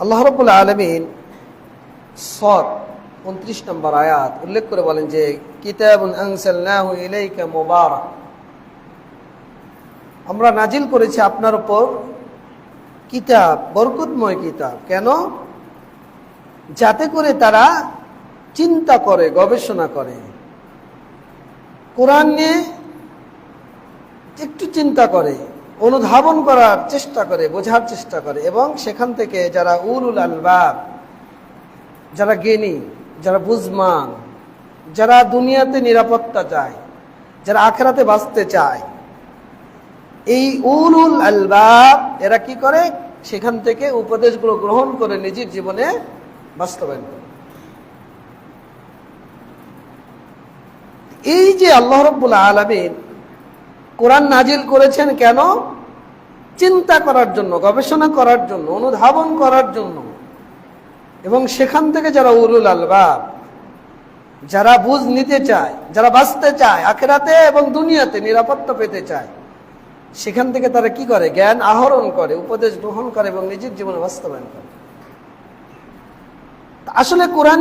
আল্লাহ রবুল আলমিন সদ উনত্রিশ নম্বর আয়াত উল্লেখ করে বলেন যে মুবারাক। আমরা নাজিল করেছি আপনার উপর কিতাব, বরকতময় কিতাব। কেন? যাতে করে তারা চিন্তা করে, গবেষণা করে। কোরআন নিয়ে একটু চিন্তা করে। অনুধাবন করার চেষ্টা করে, বোঝার চেষ্টা করে এবং সেখান থেকে যারা উলুল আলবাব, যারা জ্ঞানী, যারা বুঝমান, যারা দুনিয়াতে নিরাপত্তা চায়, যারা আখেরাতে বাঁচতে চায়, এই উলুল আলবাব এরা কি করে? সেখান থেকে উপদেশগুলো গ্রহণ করে নিজের জীবনে বাস্তবায়ন করে। এই যে আল্লাহ রব্বুল আলমিন কোরআন নাজিল করেছেন কেন? চিন্তা করার জন্য, গবেষণা করার জন্য, অনুধাবন করার জন্য। এবং সেখান থেকে যারা উলুল আলবাব, যারা বুঝ নিতে চায়, যারা বাঁচতে চায়, আখেরাতে এবং দুনিয়াতে নিরাপত্তা পেতে চায়, সেখান থেকে তারা কি করে? জ্ঞান আহরণ করে, উপদেশ গ্রহণ করে এবং নিজের জীবনে বাস্তবায়ন করে। আসলে কোরআন